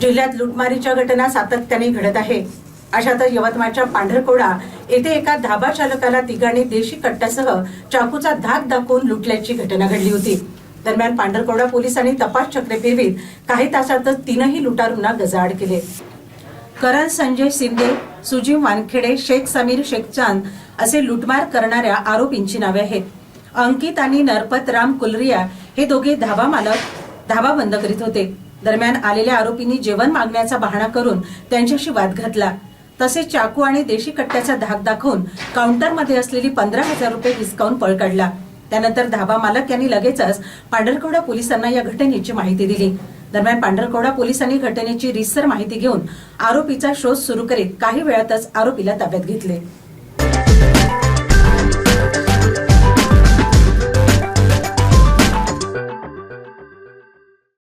जिल्ह्यात लुटमारीच्या घटना सातत्याने घडत आहे. अशातच यवतमाळच्या पांढरकोडा येथे एका धाबा चालकाला तिघांनी देशी कट्ट्यासह चाकूचा धाक दाखवून लुटल्याची घटना घडली होती. दरम्यान पांढरकोडा पोलिसांनी तपास चक्रे फिरवीत काही तासातच तीनही लुटारूंना गजाआड केले. करण संजय शिंदे सुजीव वानखेडे शेख समीर शेख चांद असे लुटमार करणाऱ्या आरोपींची नावे आहेत. अंकित आणि नरपत राम कुलरिया हे दोघे धाबा मालक धाबा बंद करीत होते. दरम्यान आलेल्या आरोपींनी जेवण मागण्याचा बहाणा करून त्यांच्याशी वाद घातला. तसेच चाकू आणि देशी कट्ट्याचा धाक दाखवून काउंटरमध्ये असलेली पंधरा हजार रुपये हिसकावून पळ काढला. त्यानंतर धाबा मालक यांनी लगेचच पांढरकवडा पोलिसांना या घटनेची माहिती दिली. दरम्यान पांढरकवडा पोलिसांनी घटनेची रिसर माहिती घेऊन आरोपीचा शोध सुरू करीत काही वेळातच आरोपीला ताब्यात घेतले.